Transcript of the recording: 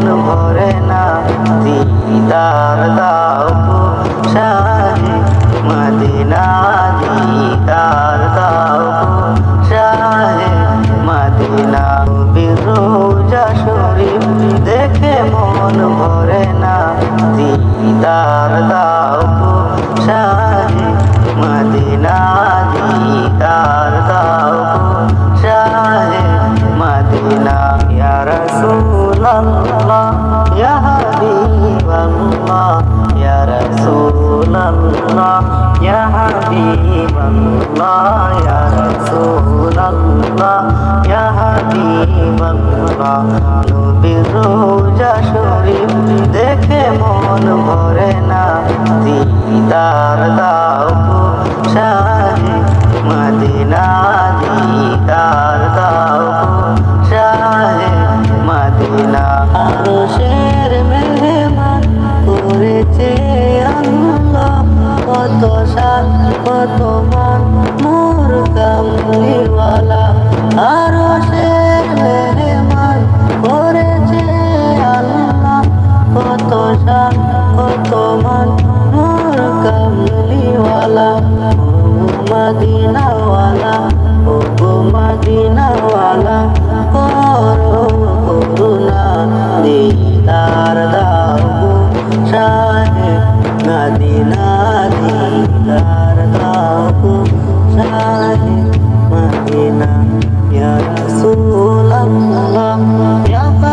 মন ভরে না। দিদার দাও সারে মদিনা দিদার দাও সারে মদিনা বিরোজা শরীফ দেখে মন ভরে না। দিদার দাও সারে মদিনা দিদার দাও সারে মদিনা ইয়ারা সু আল্লাহ ইয়া হাবিবাল্লাহ ইয়া রাসূলাল্লাহ ইয়া হাবিবাল্লাহ ইয়া রাসূলাল্লাহ ইয়া হাবিবাল্লাহ নবীর রোজা দেখে মন ভরে না দিদার দাও মদিনা আরশের মেহমান করেছে কত সাল কত মান, মোর কামলিওয়ালা। আরশের মেহমান করেছে আল্লাহ। কত সাল কত মান, মোর কামলিওয়ালা। ও মদিনাওয়ালা